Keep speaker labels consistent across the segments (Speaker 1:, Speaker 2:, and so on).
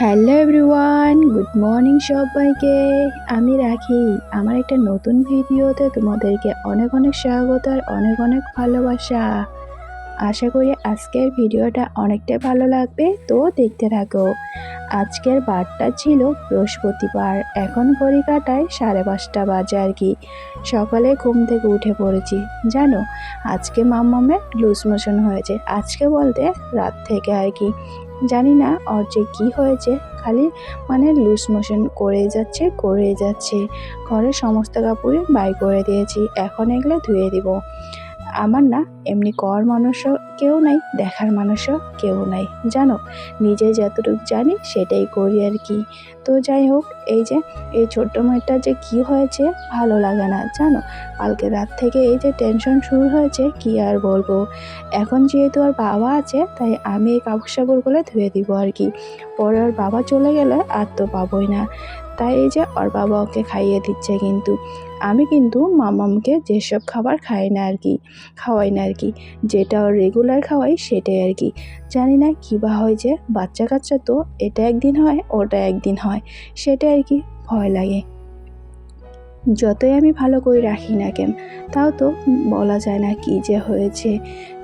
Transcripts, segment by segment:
Speaker 1: Hello everyone, good morning সবাইকে। আমি রাখি। আমার একটা নতুন ভিডিওতে তোমাদেরকে অনেক অনেক স্বাগত আর অনেক অনেক ভালোবাসা। আশা করি আজকের ভিডিওটা অনেকটাই ভালো লাগবে। তো দেখতে থাকো, আজকের বারটা ছিল বৃহস্পতিবার। এখন ঘড়ি কাটায় সাড়ে পাঁচটা বাজে আর কি। সকালে ঘুম থেকে উঠে পড়েছি। জানো, আজকে মাম্মামের লুজ মোশন হয়েছে। আজকে বলতে রাত থেকে আর কি। জানি না ওর যে কী হয়েছে, খালি মানে লুজ মোশন করে যাচ্ছে করে যাচ্ছে। ঘরের সমস্ত কাপড়ে বাই করে দিয়েছি, এখন এগুলো ধুয়ে দিব। আমার না এমনি কর মানুষও কেউ নাই, দেখার মানুষও কেউ নাই। জানো, নিজে যতটুকু জানি সেটাই করি আর কি। তো যাই হোক, এই যে, এই ছোট্ট মেয়েটা যে কি হয়েছে ভালো লাগে না, জানো? কালকে রাত থেকে এই যে টেনশন শুরু হয়েছে, কি আর বলব? এখন যেহেতু আর বাবা আছে, তাই আমি এই কাপড় সাপড়গুলো ধুয়ে দিব আর কি। পরে ওর বাবা চলে গেলে আর তো পাবোই না। তাই এই যে ওর বাবা ওকে খাইয়ে দিচ্ছে কিন্তু, আমি কিন্তু মামামকে যেসব খাবার খাই না আর কি, খাওয়াই না আর কি, যেটা ওর রেগুলার খাওয়াই সেটাই আর কি। জানি না কী বা হয় যে বাচ্চা কাচ্চা তো এটা একদিন হয়, ওটা একদিন হয় সেটা আর কি ভয় লাগে। যতই আমি ভালো করে রাখি না কেন, তাও তো বলা যায় না কি যে হয়েছে।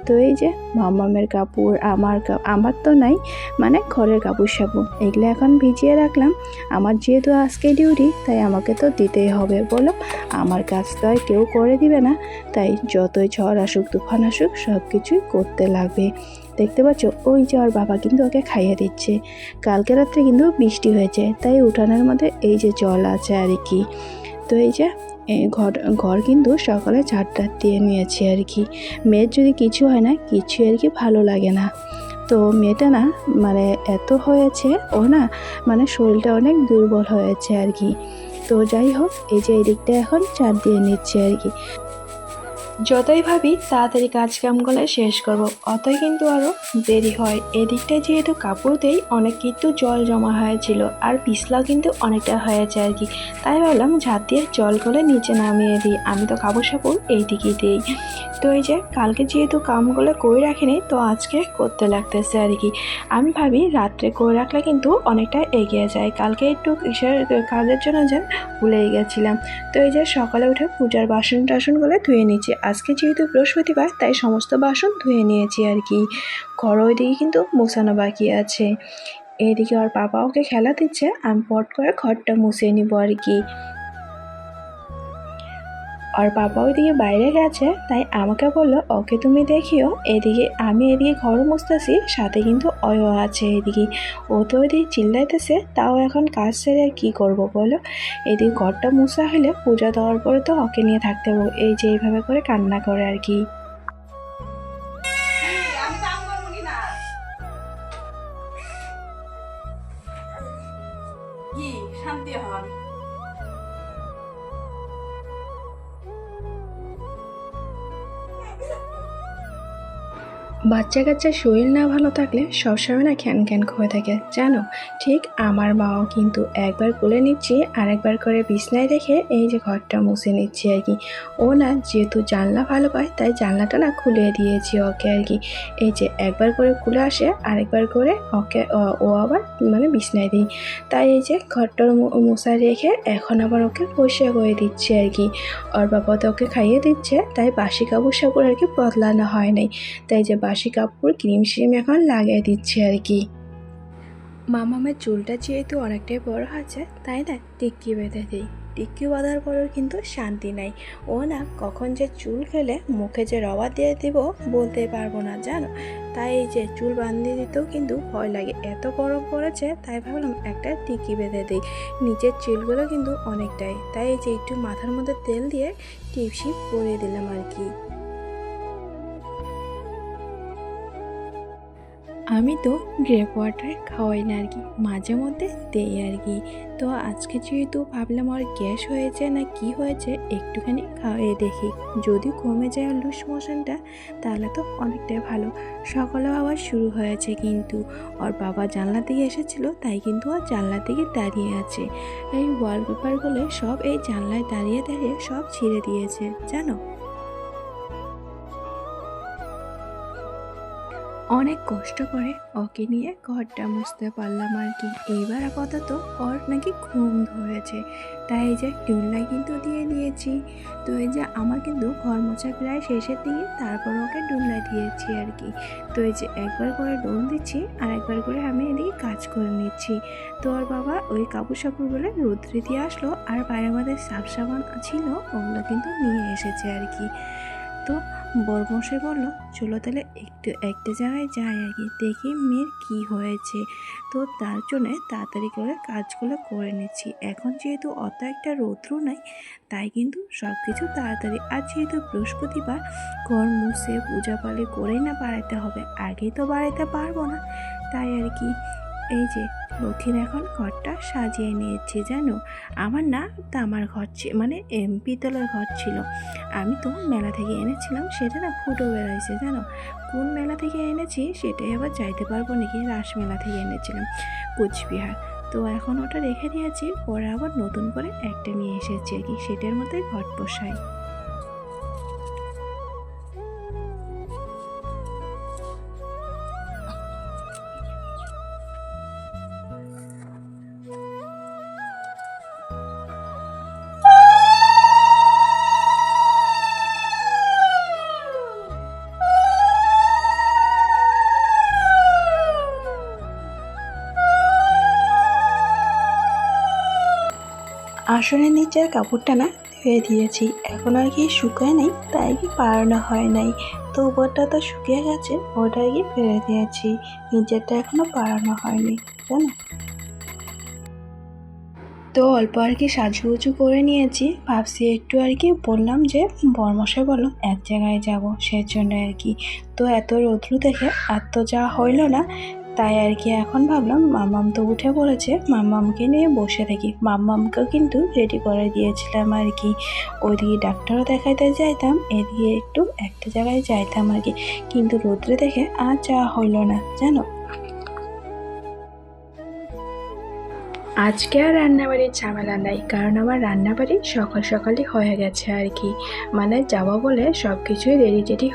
Speaker 1: তো এই যে মামামের কাপড়, আমার আমার তো নাই মানে ঘরের কাপড় সাপড়, এগুলো এখন ভিজিয়ে রাখলাম। আমার যেহেতু আজকে ডিউটি তাই আমাকে তো দিতেই হবে। বলো আমার কাজ তো আর কেউ করে দিবে না, তাই যতই ঝড় আসুক, তুফান আসুক সব কিছুই করতে লাগবে। দেখতে পাচ্ছ, ওই যে ওর বাবা কিন্তু ওকে খাইয়ে দিচ্ছে। কালকে রাত্রে কিন্তু বৃষ্টি হয়েছে, তাই উঠানের মধ্যে এই যে জল আছে আর কি। তো এই যে ঘর ঘর কিন্তু সকালে ঝাড়টার দিয়ে নিয়েছি আর কি। মেয়ের যদি কিছু হয় না, কিছু আর কি ভালো লাগে না। তো মেয়েটা না মানে এত হয়েছে, ও না মানে শরীরটা অনেক দুর্বল হয়েছে আর কি। তো যাই হোক, এই যে এই দিকটা এখন চার দিয়ে নিচ্ছে আর কি। যতই ভাবি, তাড়াতাড়ি কাজ কামগুলো শেষ করব। অতই কিন্তু আরও দেরি হয়। এদিকটায় যেহেতু কাপড় দেই, অনেক কিন্তু জল জমা হয়েছিল আর পিছলাও কিন্তু অনেকটা হয়েছে আর কি। তাই ভাবলাম ঝাঁত দিয়ে জলগুলো নিচে নামিয়ে দিই। আমি তো কাপড় সাপড় এই দিকেই দিই। তো এই যে, কালকে যেহেতু কামগুলো করে রাখিনি, তো আজকে করতে লাগতেছে আর কি। আমি ভাবি রাত্রে করে রাখলে কিন্তু অনেকটা এগিয়ে যায়। কালকে একটু কিসের কাজের জন্য যেন ভুলে গেছিলাম। তো এই যে, সকালে উঠে পূজার বাসন টাসনগুলো ধুয়ে নিচ্ছি। আজকে যেহেতু বৃহস্পতিবার, তাই সমস্ত বাসন ধুয়ে নিয়েছি আর কি। ঘর ওইদিকে কিন্তু মোছানো বাকি আছে। এদিকে ওর বাবা ওকে খেলা দিচ্ছে, আমি পট করে ঘরটা মুছে নিব আর কি। আর বাবা ওইদিকে বাইরে গেছে, তাই আমাকে বলল, ওকে তুমি দেখিও, এদিকে আমি এদিকে ঘর মুছতেছি, সাথে কিন্তু অয় আছে এদিকে। ও তো ওইদিকে চিল্লাইতেছে, তাও এখন কাজ সেরে আর কী করব বলো? এদিকে ঘরটা মুছা হলে পূজা দেওয়ার পরে তো ওকে নিয়ে থাকতে হবে, এই যে এইভাবে করে কান্না করে আর কি। বাচ্চা কাচ্চার শরীর না ভালো থাকলে সবসময় না খ্যান খ্যান হয়ে থাকে। জানো, ঠিক আমার মাও কিন্তু একবার কোলে নিচ্ছি আর একবার করে বিছনায় রেখে এই যে ঘরটা মুছে নিচ্ছি আর কি। ও না যেহেতু জানলা ভালো পায়, তাই জানলাটা না খুলে দিয়েছি ওকে আর কি। এই যে একবার করে খুলে আসে, আরেকবার করে ওকে, ও- আবার মানে বিছনায় দিই তাই এই যে ঘরটার মশায় রেখে এখন আবার ওকে পরিষ্কার করে দিচ্ছে আর কি। ওর বাবা তো ওকে খাইয়ে দিচ্ছে, তাই বাসি কাপড় সাপড় আর কি বদলানো হয় নাই। তাই যে বাসি কাপড়, ক্রিম শ্রিম এখন লাগিয়ে দিচ্ছে আর কি। মামামের চুলটা যেহেতু অনেকটাই বড় আছে তাই না? টিক্কি বেঁধে দিই। টিক্কি বাঁধার পরেও কিন্তু শান্তি নাই। ও না কখন যে চুল খেলে মুখে যে রবার দিয়ে দিব বলতে পারব না, জানো? তাই এই যে চুল বাঁধিয়ে দিতেও কিন্তু ভয় লাগে। এত গরম পড়েছে, তাই ভাবলাম একটা টিকি বেঁধে দিই। নিচের চুলগুলো কিন্তু অনেকটাই। তাই এই যে একটু মাথার মধ্যে তেল দিয়ে টিপসি পরিয়ে দিলাম আর কি। আমি তো গ্রেপ ওয়াটার খাওয়াই না আর কি, মাঝে মধ্যে দেই আর কি। তো আজকে যেহেতু ভাবলাম আর গ্যাস হয়েছে না কি হয়েছে, একটুখানি খাওয়াই দেখি। যদি কমে যায় লুজ মোশনটা, তাহলে তো অনেকটাই ভালো। সকালে আবার শুরু হয়েছে কিন্তু, ওর বাবা জানলা থেকে এসেছিল, তাই কিন্তু আর জানলা থেকে দাঁড়িয়ে আছে। এই ওয়ালপেপারগুলো সব এই জানলায় দাঁড়িয়ে দাঁড়িয়ে সব ছিঁড়ে দিয়েছে, জানো? অনেক কষ্ট করে ওকে নিয়ে ঘরটা মুছতে পারলাম আর কি। এইবার আপাতত ওর নাকি ঘুম ধরেছে। তাই এই যে ডুল্লাই কিন্তু দিয়ে দিয়েছি। তো এই যে আমার কিন্তু ঘর মোছা প্রায় শেষের দিকে, তারপর ওকে ডুল্লাই দিয়েছি আর কি। তো এই যে একবার করে ডোল দিচ্ছি, আর একবার করে আমি এদিকে কাজ করে নিচ্ছি। তো ওর বাবা ওই কাপড় সাপড়গুলো রোদ্রে দিয়ে আসলো, আর বাইরে আমাদের সাফ সাবান ছিল, ওগুলো কিন্তু নিয়ে এসেছে আর কি। তো বরমশাই বলল, চলো তাহলে একটু একটা জায়গায় যাই আর কি, দেখি মেয়ের কি হয়েছে। তো তার জন্য তাড়াতাড়ি করে কাজগুলো করে নিচ্ছি। এখন যেহেতু অত একটা রৌদ্র নাই, তাই কিন্তু সব কিছু তাড়াতাড়ি। আর যেহেতু বৃহস্পতিবার, ঘর মুছে পূজা পালি করেই না বাড়াতে হবে, আগেই তো বাড়াতে পারব না। তাই আর কি, এই যে লক্ষ্মীর এখন ঘরটা সাজিয়ে নিয়েছে, জানো? আমার না তামার ঘর মানে পিতলের ঘর ছিল। আমি তো মেলা থেকে এনেছিলাম, সেটা না ফুটো বেড়াইছে, জানো? কোন মেলা থেকে এনেছি সেটাই আবার যাইতে পারব নাকি রাস মেলা থেকে এনেছিলাম, কুচবিহার। তো এখন ওটা রেখে দিয়েছি, পরে আবার নতুন করে একটা নিয়ে এসেছি আর কি, সেটার মধ্যে ঘট বসাই। আসনের নিচের কাপড়টা না ধুয়ে দিয়েছি। এখন আর কি শুকায় নাই, তাই কি পারানো হয় নাই। তো উপরটা তো শুকিয়ে গেছে ওটা কি ফেলে দিয়েছি। নিচেরটা এখনও পারানো হয়নি জানো তো অল্প আর কি সাজুগুজু করে নিয়েছি। ভাবছি একটু আর কি বললাম যে, বরমশাই বলো এক জায়গায় যাব সেই জন্য আর কি। তো এত রৌদ্র দেখে আর তো যাওয়া হইল না। তাই আর কি এখন ভাবলাম মাম্মাম তো উঠে পড়েছে, মাম্মামকে নিয়ে বসে থাকি। মাম্মামকেও কিন্তু রেডি করে দিয়েছিলাম আর কি। ওইদিকে ডাক্তারও দেখাইতে যাইতাম, এদিকে একটু একটা জায়গায় যাইতাম আর কি। কিন্তু রোদ্রে দেখে আর যাওয়া হলো না, জানো? আজকে আর রান্নাবাড়ির ঝামেলা নাই, কারণ আমার রান্নাবাড়ি সকাল সকালই হয়ে গেছে আর কি। মানে যাব বলে সব কিছুই রেডি টেডি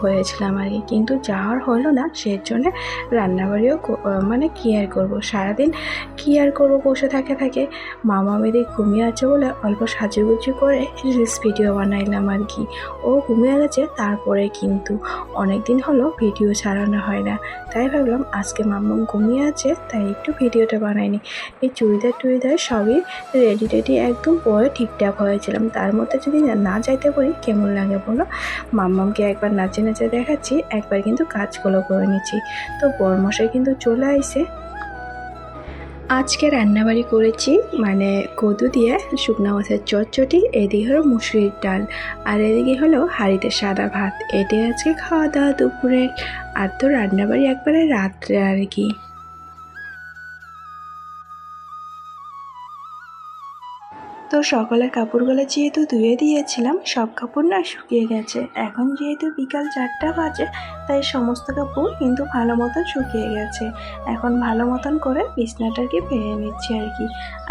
Speaker 1: হয়েছিলাম আর কি। কিন্তু যাওয়ার হলো না সেই জন্য রান্নাবাড়িও মানে কি আর করব? সারাদিন কি আর করব বসে থাকে থাকে? মামা মেয়েদি ঘুমিয়ে আছে বলে অল্প সাজুগুজু করে রিলস ভিডিও বানাইলাম আর কি। ও ঘুমিয়ে গেছে তারপরে কিন্তু অনেক দিন হলো ভিডিও ছাড়ানো হয় না। তাই ভাবলাম আজকে মাম্মাম ঘুমিয়ে আছে, তাই একটু ভিডিওটা বানাইনি চুড়িদার টুড়িদার সবই রেডি টেডি একদম পরে ঠিকঠাক হয়েছিলাম। তার মধ্যে যদি না- যাইতে পারি, কেমন লাগে বলো? মাম্মামকে একবার নাচে নাচে দেখাচ্ছি, একবার কিন্তু কাজগুলো করে নিচ্ছি। তো বরমশাই কিন্তু চলে আইসে। আজকে রান্নাবাড়ি করেছি মানে কদু দিয়ে শুকনো মাছের চটচটি এদিকে হলো মুসুরির ডাল, আর এদিকে হলো হাঁড়িতে সাদা ভাত। এটাই আজকে খাওয়া দাওয়া দুপুরের। আর তো রান্নাবাড়ি একবারে রাত্রে আর কি। তো সকালের কাপড়গুলো যেহেতু ধুয়ে দিয়েছিলাম, সব কাপড় না শুকিয়ে গেছে। এখন যেহেতু বিকাল চারটা বাজে, তাই সমস্ত কাপড় কিন্তু ভালো মতন শুকিয়ে গেছে। এখন ভালো মতন করে বিছনাটাকে পেরে নিচ্ছি আর কি।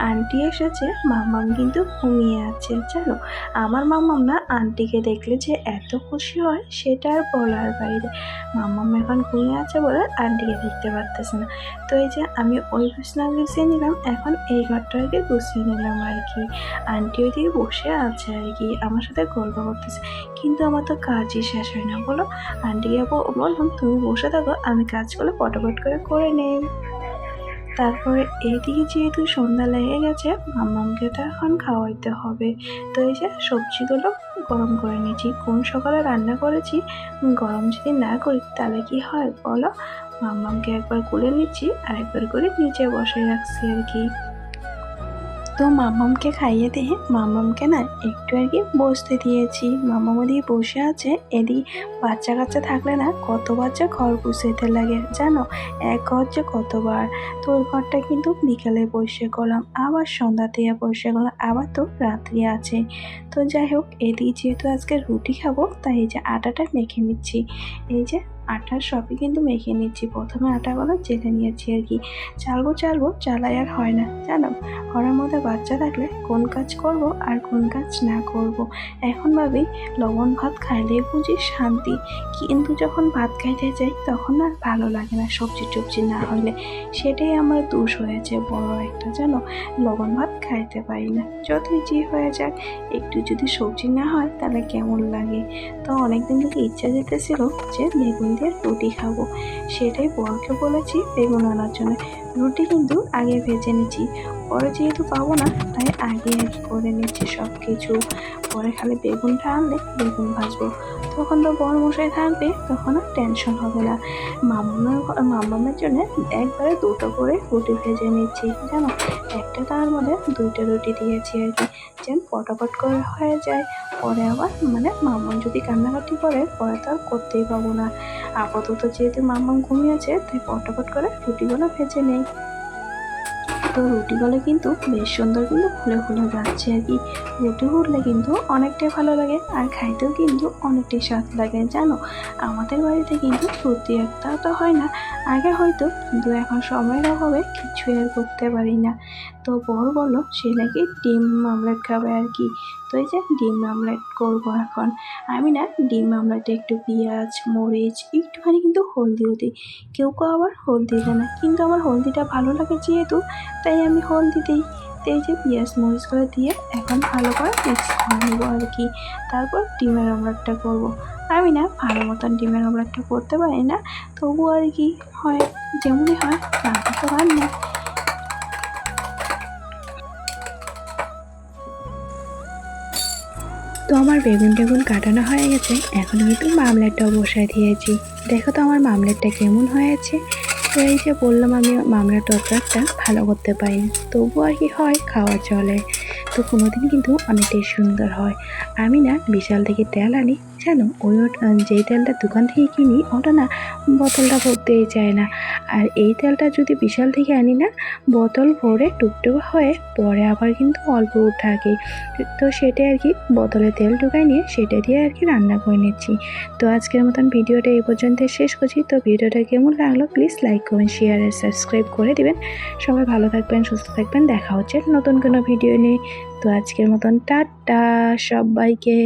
Speaker 1: আন্টি এসেছে, মাম্মাম কিন্তু ঘুমিয়ে আছে, জানো? আমার মাম্মাম না আন্টিকে দেখলে যে এত খুশি হয়, সেটা আর বলার বাইরে। মাম্মাম এখন ঘুমিয়ে আছে বলে আন্টিকে দেখতে পারতেছে না। তো এই যে আমি ওই বিছনা গুছিয়ে নিলাম, এখন এই ঘরটাকে গুছিয়ে নিলাম আর কি। আন্টি ওইদিকে বসে আছে আর কি, আমার সাথে গল্প করতেছে। কিন্তু আমার তো কাজই শেষ হয় না, বলো? আন্টিকে ব- বললাম তুমি বসে থাকো, আমি কাজগুলো পটাপট করে করে নেই। তারপরে এইদিকে যেহেতু সন্ধ্যা লেগে গেছে, মাম্মামকে তো এখন খাওয়াইতে হবে। তো এই যে সবজিগুলো গরম করে নিয়েছি, কোন সকালে রান্না করেছি, গরম যদি না করি তাহলে কি হয়, বলো? মাম্মামকে একবার কুলে নিচ্ছি আর একবার করে নিচে বসে রাখছি আর কি। তো মামামকে খাইয়ে দিয়ে মামামকে না একটু আর কি বসতে দিয়েছি। মামাম ওদিকে বসে আছে। এদিকে বাচ্চা কাচ্চা থাকলে না কত বাচ্চা ঘর গুছাইতে লাগে, জানো? এক ঘর যে কতবার। তো ওই ঘরটা কিন্তু বিকালে বসে করলাম, আবার সন্ধ্যা দিয়ে বসে করলাম, আবার তো রাত্রি আছে। তো যাই হোক, এদিকে যেহেতু আজকে রুটি খাব, তাই এই যে আটাটা মেখে নিচ্ছি। এই যে আটার সবই কিন্তু মেখে নিচ্ছি। প্রথমে আটাগুলো চেলে নিয়েছি আর কি। চালবো চালবো, চালাই আর হয় না। জানো, ঘরের মধ্যে বাচ্চা থাকলে কোন কাজ করব আর কোন কাজ না করব। এখন ভাবি, লবণ ভাত খাইলে বুঝি শান্তি। কিন্তু যখন ভাত খাইতে যাই, তখন আর ভালো লাগে না সবজি টবজি না হলে। সেটাই আমার দোষ হয়েছে, বড় একটা, জানো। লবণ ভাত খাইতে পারি না। যতই যে হয়ে যাক, একটু যদি সবজি না হয়, তাহলে কেমন লাগে? তো অনেকদিন থেকে ইচ্ছা যেতেছিল যে বেগুন দিয়ে রুটি খাব। সেটাই বরকে বলেছি বেগুন আনার জন্য। রুটি কিন্তু আগে ভেজে নিচ্ছি। পরে যেহেতু পাবো না, তাই আগে করে নিচ্ছি সব কিছু পরে খালি বেগুনটা আনলে বেগুন ভাজবো। তখন তো বড় মশাই থাকবে, তখন আর টেনশন হবে না। মামামের মামামের জন্য একবারে দুটো করে রুটি ভেজে নিচ্ছি, জানো? একটা তার মধ্যে দুইটা রুটি দিয়েছি আর কি। যেন পটাপট করে হয়ে যায়। পরে আবার মানে মামন যদি কান্নাকাটি করে, পরে তো আর করতেই পাবো না। আপাতত যেহেতু মামন ঘুমিয়েছে, তাই পটাপট করে রুটিগুলো ভেজে নেই। তো রুটিগুলো কিন্তু বেশ সুন্দর কিন্তু ফুলে ফুলে যাচ্ছে আর কি। রুটি ফুটলে কিন্তু অনেকটাই ভালো লাগে আর খাইতেও কিন্তু অনেকটাই স্বাদ লাগে, জানো? আমাদের বাড়িতে কিন্তু রুটি একটা তো হয় না। আগে হয়তো কিন্তু এখন সময়ের অভাবে কিছু আর করতে পারি না। তো বড় বলো সে নাকি ডিম আমলেট খাবে আর কি? তো এই যে ডিম আমলেট করব এখন। আমি না ডিম আমলেটে একটু পেঁয়াজ, মরিচ, একটুখানি কিন্তু হলদিও দিই। কেউ কেউ আবার হলদি দেয় না। কিন্তু আমার হলদিটা ভালো লাগে যেহেতু, তাই আমি হলদি দিই। তো যে পেঁয়াজ মরিচগুলো দিয়ে এখন ভালো করে মিক্স করে নেব আর কি। তারপর ডিমের আমলেটটা করব। আমি না ভালো মতন ডিমের আমলেটটা করতে পারি না তবু আর কি হয়, যেমনই হয়, রান্না তো রান্না তো আমার বেগুন টেগুন কাটানো হয়ে গেছে, এখন কিন্তু মামলেটটাও বসায় দিয়েছি। দেখো তো আমার মামলেটটা কেমন হয়েছে। এই যে বললাম আমি মামলা তরকারটা ভালো করতে পারি না। তবু আর কি হয়, খাওয়া চলে। তো কোনোদিন কিন্তু অনেকটাই সুন্দর হয়। আমি না বিশাল থেকে তেল আনি জানো, ওই যেই তেলটা দোকান থেকে কিনি, ওটা না বোতলটা ভরতেই চায় না। আর এই তেলটা যদি বিশাল থেকে আনি না, বোতল ভরে টুকটুক হয়ে পরে আবার কিন্তু অল্প থাকে। তো সেটাই আর কি, বোতলে তেল ঢুকাই নিয়ে সেটা দিয়ে আর কি রান্না করে নিচ্ছি। তো আজকের মতন ভিডিওটা এই পর্যন্ত শেষ করছি। তো ভিডিওটা কেমন লাগল প্লিজ লাইক কমেন্ট শেয়ার আর সাবস্ক্রাইব করে দিবেন। সবাই ভালো থাকবেন, সুস্থ থাকবেন। দেখা হচ্ছে নতুন কোনো ভিডিও নিয়ে। তো আজকের মতন টাটা সবাইকে।